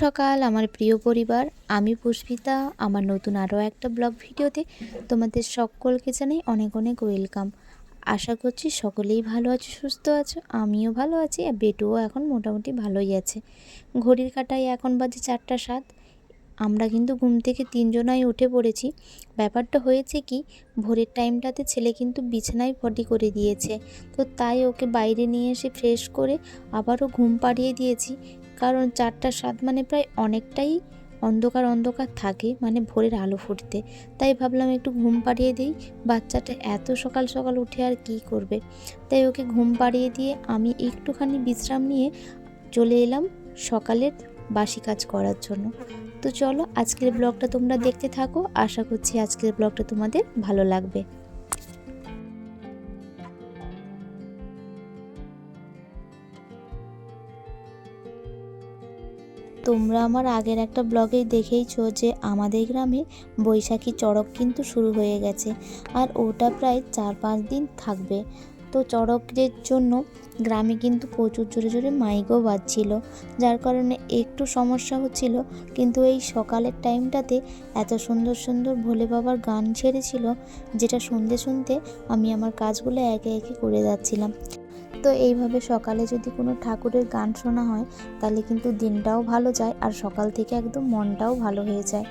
সকাল, আমার প্রিয় পরিবার। আমি পুষ্পিতা, আমার নতুন আরও একটা ব্লগ ভিডিওতে তোমাদের সকলকে জানাই অনেক অনেক ওয়েলকাম। আশা করছি সকলেই ভালো আছো, সুস্থ আছো, আমিও ভালো আছি, আর বেটুও এখন মোটামুটি ভালোই আছে। ঘড়ির কাটায় এখন বাজে চারটা সাত। আমরা কিন্তু ঘুম থেকে তিনজনাই উঠে পড়েছি। ব্যাপারটা হয়েছে কি, ভোরের টাইমটাতে ছেলে কিন্তু বিছানায় পটি করে দিয়েছে। তো তাই ওকে বাইরে নিয়ে এসে ফ্রেশ করে আবারও ঘুম পাড়িয়ে দিয়েছি। কারণ চারটা সাত মানে প্রায় অনেকটাই অন্ধকার অন্ধকার থাকে মানে ভোরের আলো ফুটতে। তাই ভাবলাম একটু ঘুম পাড়িয়ে দিই। বাচ্চাটা এত সকাল সকাল উঠে আর কি করবে? তাই ওকে ঘুম পাড়িয়ে দিয়ে আমি একটুখানি বিশ্রাম নিয়ে চলে এলাম সকালের বাসি কাজ করার জন্য। তো চলো আজকের ব্লগটা তোমরা দেখতে থাকো। আশা করছি আজকের ব্লগটা তোমাদের ভালো লাগবে। তোমরা আমার আগের একটা ব্লগেই দেখেইছো যে আমাদের গ্রামে বৈশাখী চড়ক কিন্তু শুরু হয়ে গেছে, আর ওটা প্রায় চার পাঁচ দিন থাকবে। তো চড়কের জন্য গ্রামে কিন্তু প্রচুর জোরে জোরে মাইকও বাজছিল, যার কারণে একটু সমস্যা হচ্ছিল, কিন্তু এই সকালের টাইমটাতে এত সুন্দর সুন্দর ভোলে বাবার গান ছেড়েছিল, যেটা শুনতে শুনতে আমি আমার কাজগুলো একে একে করে যাচ্ছিলাম। তো এইভাবে সকালে যদি কোনো ঠাকুরের গান শোনা হয়, তাহলে কিন্তু দিনটাও ভালো যায় আর সকাল থেকে একদম মনটাও ভালো হয়ে যায়।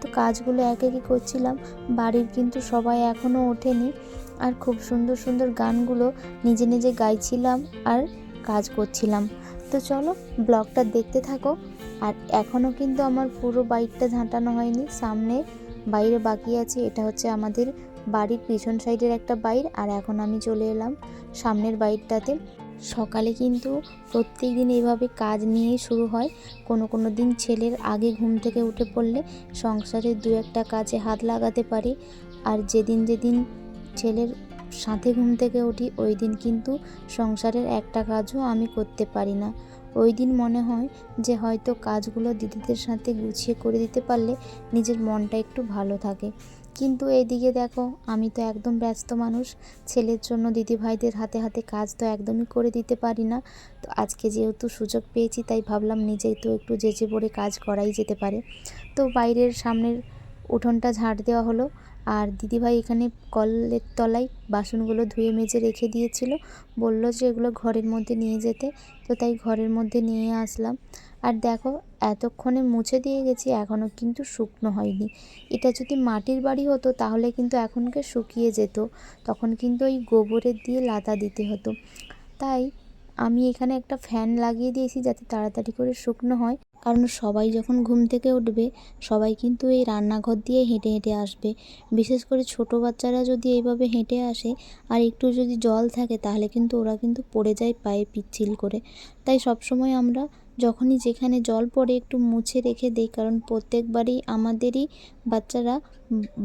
তো কাজগুলো এক একই করছিলাম, বাড়ির কিন্তু সবাই এখনও ওঠেনি। আর খুব সুন্দর সুন্দর গানগুলো নিজে নিজে গাইছিলাম আর কাজ করছিলাম। তো চলো ব্লগটা দেখতে থাকো। আর এখনও কিন্তু আমার পুরো বাইকটা ঝাঁটানো হয়নি, সামনে বাইরে বাকি আছে, এটা হচ্ছে আমাদের বাড়ির পিছন সাইডের একটা বাইর, আর এখন আমি চলে এলাম সামনের বাইরটাতে সকালে কিন্তু প্রত্যেক দিন এইভাবে কাজ নিয়েই শুরু হয়। কোনো কোনো দিন ছেলের আগে ঘুম থেকে উঠে পড়লে সংসারের দু একটা কাজে হাত লাগাতে পারি। আর যেদিন যেদিন ছেলের সাথে ঘুম থেকে উঠি, ওই দিন কিন্তু সংসারের একটা কাজও আমি করতে পারি না। ওই দিন মনে হয় যে হয়তো কাজগুলো দিদিদের সাথে গুছিয়ে করে দিতে পারলে নিজের মনটা একটু ভালো থাকে। কিন্তু এদিকে দেখো, আমি তো একদম ব্যস্ত মানুষ। ছেলের জন্য দিদিভাইদের হাতে হাতে কাজ তো একদমই করে দিতে পারি না। তো আজকে যেহেতু সুযোগ পেয়েছি, তাই ভাবলাম নিজেই তো একটু যেচে পড়ে কাজ করাই যেতে পারে। তো বাইরের সামনের উঠোনটা ঝাড় দেওয়া হলো। আর দিদিভাই এখানে কলের তলায় বাসনগুলো ধুয়ে মেজে রেখে দিয়েছিল। বলল যে এগুলো ঘরের মধ্যে নিয়ে যেতে। তো তাই ঘরের মধ্যে নিয়ে আসলাম। আর দেখো, এতক্ষণে মুছে দিয়ে গেছি এখনও কিন্তু শুকনো হয়নি। এটা যদি মাটির বাড়ি হতো, তাহলে কিন্তু এখনকে শুকিয়ে যেত। তখন কিন্তু ওই গোবরের দিয়ে লাতা দিতে হতো। তাই আমি এখানে একটা ফ্যান লাগিয়ে দিয়েছি, যাতে তাড়াতাড়ি করে শুকনো হয়। কারণ সবাই যখন ঘুম থেকে উঠবে, সবাই কিন্তু এই রান্নাঘর দিয়ে হেঁটে হেঁটে আসবে। বিশেষ করে ছোট বাচ্চারা যদি এইভাবে হেঁটে আসে, আর একটু যদি জল থাকে, তাহলে কিন্তু ওরা কিন্তু পড়ে যায় পায়ে পিচ্ছিল করে। তাই সবসময় আমরা যখনই যেখানে জল পড়ে একটু মুছে রেখে দিই, কারণ প্রত্যেকবারই আমাদেরই বাচ্চারা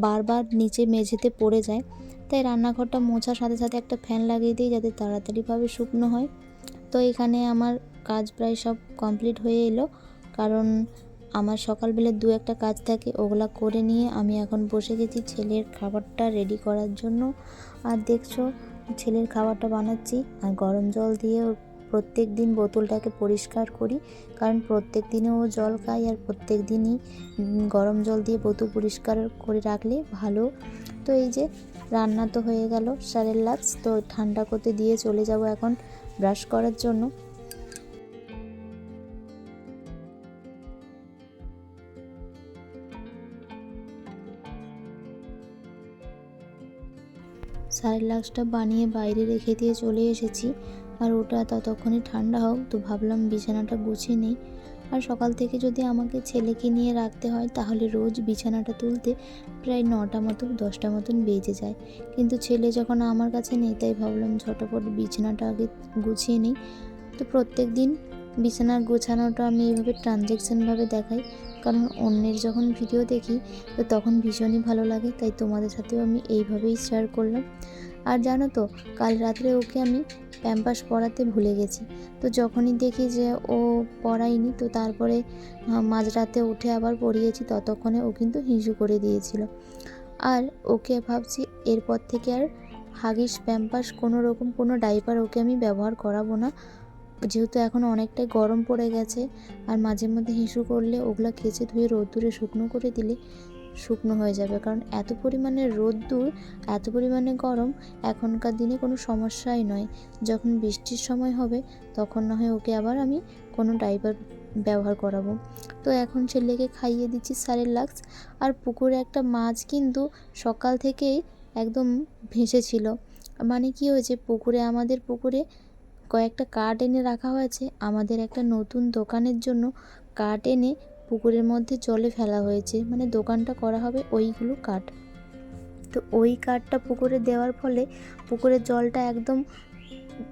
বারবার নিচে মেঝেতে পড়ে যায়। তাই রান্নাঘরটা মোছার সাথে সাথে একটা ফ্যান লাগিয়ে দিই যাতে তাড়াতাড়িভাবে শুকনো হয়। তো এখানে আমার কাজ প্রায় সব কমপ্লিট হয়ে এলো, কারণ আমার সকালবেলা দু একটা কাজ থাকে, ওগুলা করে নিয়ে আমি এখন বসে গেছি ছেলের খাবারটা রেডি করার জন্য। আর দেখছ, ছেলের খাবারটা বানাচ্ছি, আর গরম জল দিয়ে প্রত্যেক দিন বোতলটাকে পরিষ্কার করি, কারণ প্রত্যেক দিনে ও জল খায় আর প্রত্যেক দিনই গরম জল দিয়ে বোতল পরিষ্কার করে রাখলে ভালো। তো এই যে, রান্না তো হয়ে গেল সারের লাক্স তো ঠান্ডা করতে দিয়ে চলে যাব এখন ব্রাশ করার জন্য। সারেলাক্সটা বানিয়ে বাইরে রেখে দিয়ে চলে এসেছি। আর ওটা ততক্ষণে ঠান্ডা হোক, তো ভাবলাম বিছানাটা গুছিয়ে নিই। আর সকাল থেকে যদি আমাকে ছেলেকে নিয়ে রাখতে হয়, তাহলে রোজ বিছানাটা তুলতে প্রায় নটা মতো, দশটা মতন বেজে যায়। কিন্তু ছেলে যখন আমার কাছে নেই, তাই ভাবলাম ঝটপট বিছানাটা আগে গুছিয়ে নিই। তো প্রত্যেক দিন বিছানার গোছানোটা আমি এইভাবে ট্রানজ্যাকশানভাবে দেখাই। কারণ অন্যের যখন ভিডিও দেখি, তো তখন ভীষণই ভালো লাগে। তাই তোমাদের সাথেও আমি এইভাবেই শেয়ার করলাম। আর জানো তো, কাল রাত্রে ওকে আমি প্যাম্পাস পরাতে ভুলে গেছি। তো যখনই দেখি যে ও পড়ায়নি, তো তারপরে মাঝরাতে উঠে আবার পড়িয়েছি, ততক্ষণে ও কিন্তু হিঁসু করে দিয়েছিল। আর ওকে ভাবছি এরপর থেকে আর হাগিস প্যাম্পাস কোনো রকম কোনো ডাইপার ওকে আমি ব্যবহার করাবো না। যেহেতু এখন অনেকটাই গরম পড়ে গেছে, আর মাঝে মধ্যে হিসু করলে ওগুলো কেচে ধুয়ে রোদ্দুরে শুকনো করে দিলে শুকনো হয়ে যাবে। কারণ এত পরিমাণে রোদ্দুর, এত পরিমাণে গরম এখনকার দিনে কোনো সমস্যাই নয়। যখন বৃষ্টির সময় হবে, তখন না হয় ওকে আবার আমি কোনো ডাইপার ব্যবহার করাবো। তো এখন ছেলেকে খাইয়ে দিচ্ছি সারের লাক্স। আর পুকুরে একটা মাছ কিন্তু সকাল থেকেই একদম ভেসেছিল। মানে কি হয়েছে, পুকুরে, আমাদের পুকুরে কয়েকটা কাঠ এনে রাখা হয়েছে। আমাদের একটা নতুন দোকানের জন্য কাঠ এনে পুকুরের মধ্যে জলে ফেলা হয়েছে। মানে দোকানটা করা হবে ওইগুলো কাঠ। তো ওই কাঠটা পুকুরে দেওয়ার ফলে পুকুরের জলটা একদম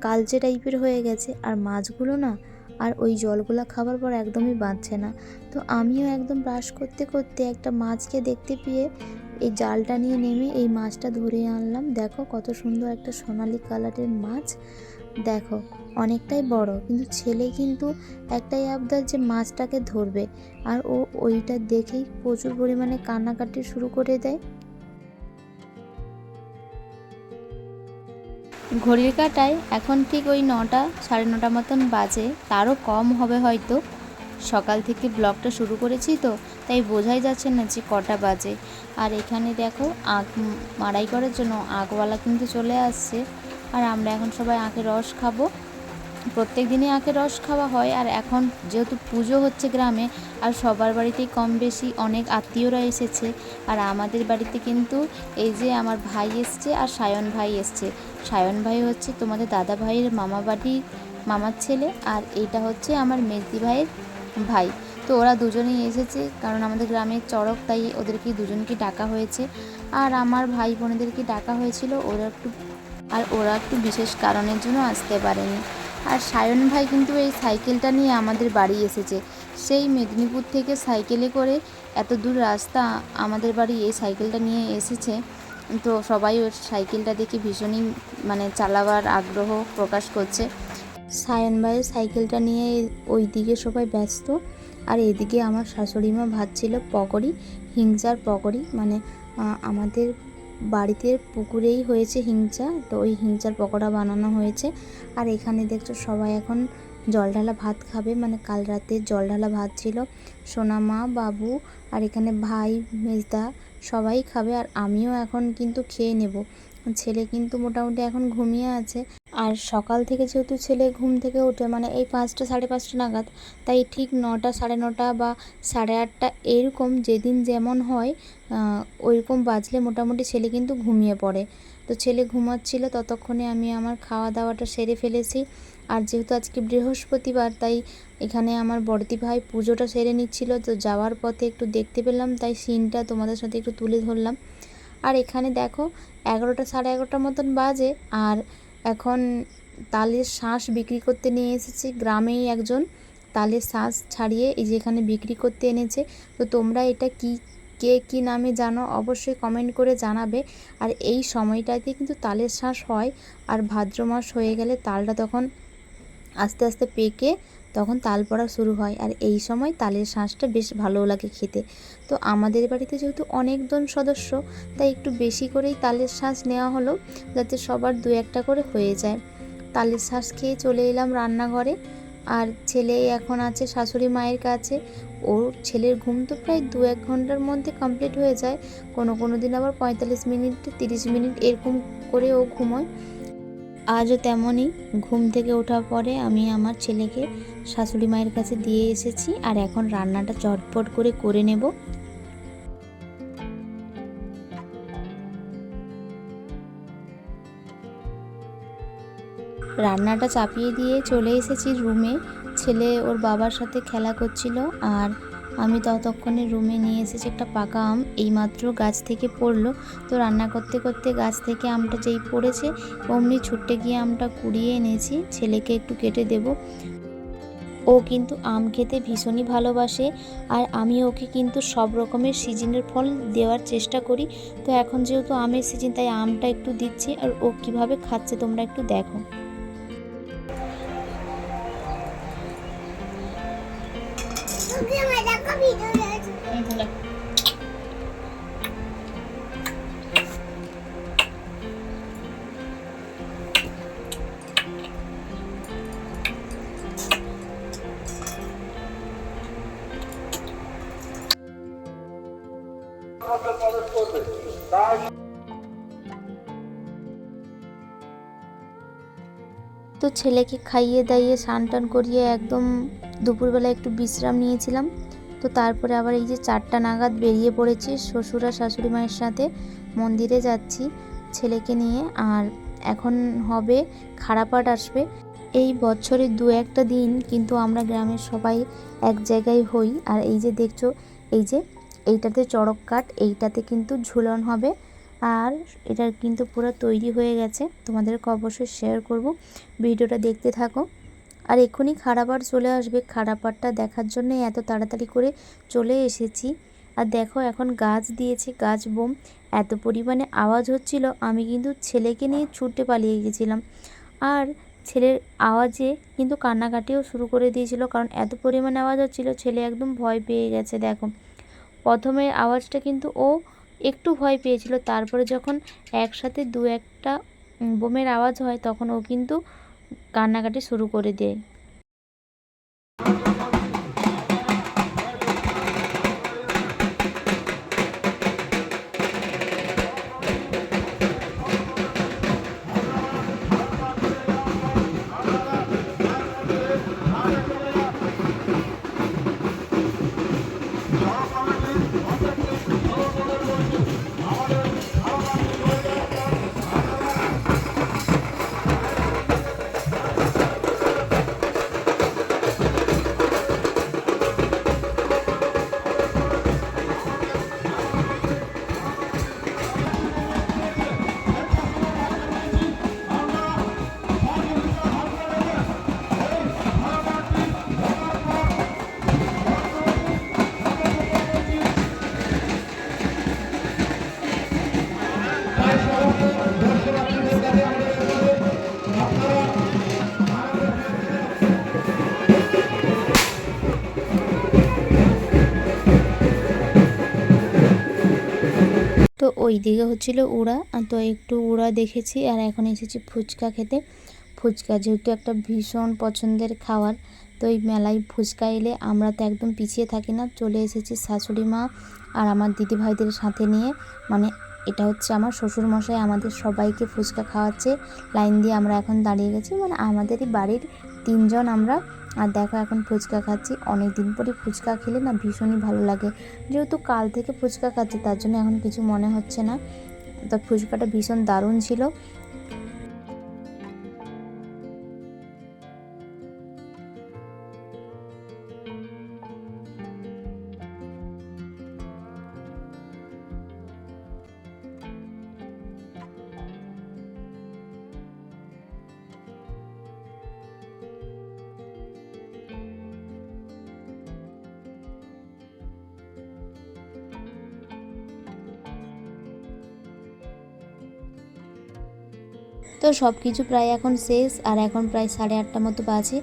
কালচে টাইপের হয়ে গেছে। আর মাছগুলো না, আর ওই জলগুলো খাবার পর একদমই বাঁচছে না। তো আমিও একদম ব্রাশ করতে করতে একটা মাছকে দেখতে পেয়ে এই জালটা নিয়ে নেমে এই মাছটা ধরে আনলাম। দেখো কত সুন্দর একটা সোনালি কালারের মাছ। দেখো। অনেকটাই বড়, কিন্তু ছেলে কিন্তু একটাই আবদার যে মাছটাকে ধরবে। আর ও ওইটা দেখেই প্রচুর পরিমাণে কান্নাকাটি শুরু করে দেয়। ঘড়ির কাটায় এখন ঠিক ওই নটা, সাড়ে নটা মতন বাজে, তারও কম হবে হয়তো। সকাল থেকে ব্লগটা শুরু করেছি তো, তাই বোঝাই যাচ্ছে না যে কটা বাজে। আর এখানে দেখো আখ মাড়াই করার জন্য আখওয়ালা কিন্তু চলে আসছে। আর আমরা এখন সবাই আখের রস খাব। প্রত্যেক দিনই আখের রস খাওয়া হয় আর এখন যেহেতু পুজো হচ্ছে গ্রামে, আর সবার বাড়িতেই কম বেশি অনেক আত্মীয়রা এসেছে। আর আমাদের বাড়িতে কিন্তু এই যে আমার ভাই এসছে আর সায়ন ভাই এসছে। সায়ন ভাই হচ্ছে তোমাদের দাদা ভাইয়ের মামা বাড়ি, মামার ছেলে আর এইটা হচ্ছে আমার মেজদি ভাইয়ের ভাই। তো ওরা দুজনেই এসেছে কারণ আমাদের গ্রামের চড়ক, তাই ওদেরকে দুজনকে ডাকা হয়েছে। আর আমার ভাই বোনেদেরকে ডাকা হয়েছিল, ওরা একটু আর ওরা একটু বিশেষ কারণের জন্য আসতে পারেনি। আর সায়ন ভাই কিন্তু এই সাইকেলটা নিয়ে আমাদের বাড়ি এসেছে। সেই মেদিনীপুর থেকে সাইকেলে করে এত দূর রাস্তা আমাদের বাড়ি এই সাইকেলটা নিয়ে এসেছে। তো সবাই ওর সাইকেলটা দেখে ভীষণই মানে চালাবার আগ্রহ প্রকাশ করছে। সায়ন ভাইয়ের সাইকেলটা নিয়ে ওই দিকে সবাই ব্যস্ত। আর এদিকে আমার শাশুড়ি মা ভাজছিল পকড়ি, হিংসার পকড়ি। মানে আমাদের বাড়িতে পুকুরেই হয়েছে হিংচা, তো ওই হিংচার পকোড়া বানানো হয়েছে। আর এখানে দেখছ সবাই এখন জল ঢালা ভাত খাবে মানে কাল রাতে জল ঢালা ভাত ছিল। সোনা মা, বাবু আর এখানে ভাই, মেজদা সবাই খাবে। আর আমিও এখন কিন্তু খেয়ে নেব। ছেলে কিন্তু মোটামুটি এখন ঘুমিয়ে আছে। আর সকাল থেকে যেহেতু ছেলে ঘুম থেকে ওঠে মানে এই পাঁচটা, সাড়ে পাঁচটা নাগাদ, তাই ঠিক নটা, সাড়ে নটা বা সাড়ে আটটা এরকম যেদিন যেমন হয় ওইরকম বাজলে মোটামুটি ছেলে কিন্তু ঘুমিয়ে পড়ে। তো ছেলে ঘুমাচ্ছিল, ততক্ষণে আমি আমার খাওয়া দাওয়াটা সেরে ফেলেছি। আর যেহেতু আজকে বৃহস্পতিবার, তাই এখানে আমার বড়দি ভাই পুজোটা সেরে নিচ্ছিল। তো যাওয়ার পথে একটু দেখতে পেলাম, তাই সিনটা তোমাদের সাথে একটু তুলে ধরলাম। আর এখানে দেখো, এগারোটা, সাড়ে এগারোটার মতন বাজে। আর এখন তালের শাঁস বিক্রি করতে নিয়ে এসেছি। গ্রামেই একজন তালের শাঁস ছাড়িয়ে এই যে এখানে বিক্রি করতে এনেছে। তো তোমরা এটা কি, কে কী নামে জানো অবশ্যই কমেন্ট করে জানাবে। আর এই সময়টাতে কিন্তু তালের শাঁস হয়। আর ভাদ্র মাস হয়ে গেলে তালটা তখন আস্তে আস্তে পেকে তখন তাল পড়া শুরু হয় আর এই সময় তালের শাঁসটা বেশ ভালো লাগে খেতে। তো আমাদের বাড়িতে যেহেতু অনেকজন সদস্য, তাই একটু বেশি করেই তালের শাঁস নেওয়া হলো যাতে সবার দু একটা করে হয়ে যায়। তালের শাঁস খেয়ে চলে এলাম রান্নাঘরে। আর ছেলে এখন আছে শাশুড়ি মায়ের কাছে। ওর ছেলের ঘুম তো প্রায় দু এক ঘণ্টার মধ্যে কমপ্লিট হয়ে যায়। কোনো কোনো দিন আবার পঁয়তাল্লিশ মিনিট, তিরিশ মিনিট এরকম করে ও ঘুমোয়। আজও তেমনই ঘুম থেকে ওঠার পরে আমি আমার ছেলেকে শাশুড়ি মায়ের কাছে দিয়ে এসেছি আর এখন রান্নাটা চটপট করে করে নেব। রান্নাটা চাপিয়ে দিয়ে চলে এসেছি রুমে। ছেলে ওর বাবার সাথে খেলা করছিল আর আমি ততক্ষণে রুমে নিয়ে এসেছি একটা পাকা আম, এইমাত্র গাছ থেকে পড়ল। তো রান্না করতে করতে গাছ থেকে আমটা যেই পড়েছে, অমনি ছুটে গিয়ে আমটা কুড়িয়ে এনেছি, ছেলেকে একটু কেটে দেব। ও কিন্তু আম খেতে ভীষণই ভালোবাসে আর আমি ওকে কিন্তু সব রকমের সিজনের ফল দেওয়ার চেষ্টা করি। তো এখন যেহেতু আমের সিজন, তাই আমটা একটু দিচ্ছি আর ও কীভাবে খাচ্ছে তোমরা একটু দেখো। তো ছেলেকে খাইয়ে দাইয়ে স্নান টান করিয়ে একদম দুপুরবেলা একটু বিশ্রাম নিয়েছিলাম। তো তারপরে আবার এই যে চারটা নাগাদ বেরিয়ে পড়েছি শ্বশুর আর শাশুড়ি মায়ের সাথে মন্দিরে যাচ্ছি ছেলেকে নিয়ে। আর এখন হবে খারাপাট আসবে। এই বছরে দু একটা দিন কিন্তু আমরা গ্রামের সবাই এক জায়গায় হই। আর এই যে দেখছ, এই যে এইটাতে চড়ক কাঠ, এইটাতে কিন্তু ঝুলন হবে। আর এটা কিন্তু পুরো তৈরি হয়ে গেছে। তোমাদেরকে অবশ্যই শেয়ার করব। ভিডিওটা দেখতে থাকো। আর এক্ষুনি খারাপার চলে আসবে। খারাপারটা দেখার জন্য এত তাড়াতাড়ি করে চলে এসেছি। আর দেখো, এখন গাছ দিয়েছে, গাছ বোম। এত পরিমাণে আওয়াজ হচ্ছিল, আমি কিন্তু ছেলেকে নিয়ে ছুটে পালিয়ে গেছিলাম। আর ছেলের আওয়াজে কিন্তু কান্নাকাটিও শুরু করে দিয়েছিল, কারণ এত পরিমাণে আওয়াজ হচ্ছিল, ছেলে একদম ভয় পেয়ে গেছে, দেখো। প্রথমে আওয়াজটা কিন্তু ও একটু ভয় পেয়েছিল। তারপরে যখন একসাথে দু একটা বোমের আওয়াজ হয়, তখন ও কিন্তু কান্নাকাটি শুরু করে দেয়। তো ওই দিকে হচ্ছিল উড়া তো একটু উড়া দেখেছি, আর এখন এসেছি ফুচকা খেতে। ফুচকা যেহেতু একটা ভীষণ পছন্দের খাবার, তো এই মেলায় ফুচকা এলে আমরা তো একদম পিছিয়ে থাকি না, চলে এসেছি শাশুড়ি মা আর আমার দিদি ভাইদের সাথে নিয়ে। মানে এটা হচ্ছে আমার শ্বশুর মশাই আমাদের সবাইকে ফুচকা খাওয়াচ্ছে, লাইন দিয়ে আমরা এখন দাঁড়িয়ে গেছি। মানে আমাদেরই বাড়ির তিনজন আমরা আর দেখো এখন ফুচকা খাচ্ছি। অনেক দিন পরে ফুচকা খেলে না ভীষণই ভালো লাগে। যেহেতু কাল থেকে ফুচকা খাচ্ছি, তার জন্য এখন কিছু মনে হচ্ছে না। তো ফুচকাটা ভীষণ দারুণ ছিল। তো সব কিছু প্রায় এখন শেষ, আর এখন প্রায় সাড়ে আটটা মতো বাজে।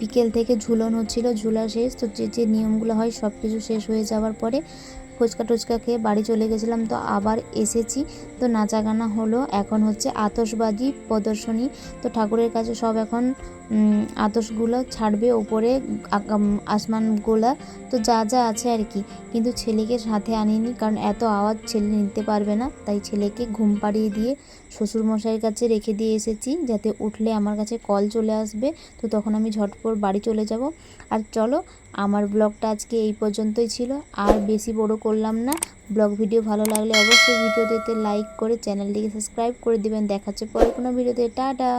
বিকেল থেকে ঝুলন হচ্ছিল, ঝুলা শেষ। তো যে যে নিয়মগুলো হয় সব কিছু শেষ হয়ে যাওয়ার পরে ফুচকা টুচকা খেয়ে বাড়ি চলে গেছিলাম। তো আবার এসেছি। তো নাচা গানা হলো। এখন হচ্ছে আতশবাজি প্রদর্শনী। তো ঠাকুরের কাছে সব এখন উম, আতশগুলো ছাড়বে ওপরে আসমানগুলা তো যা যা আছে আর কি। কিন্তু ছেলেকে সাথে আনিনি কারণ এত আওয়াজ ছেলে নিতে পারবে না। তাই ছেলেকে ঘুম পাড়িয়ে দিয়ে শ্বশুরমশাইয়ের কাছে রেখে দিয়ে এসেছি যাতে উঠলে আমার কাছে কল চলে আসবে। তো তখন আমি ঝটপট বাড়ি চলে যাব। আর চলো আমার ব্লগটা আজকে এই পর্যন্তই ছিল। আর বেশি বড় করলাম না। ব্লগ ভিডিও ভালো লাগলে অবশ্যই ভিডিওতে লাইক করে চ্যানেলটিকে সাবস্ক্রাইব করে দিবেন। দেখাচ্ছে পরে কোনো ভিডিওতে। টাটা!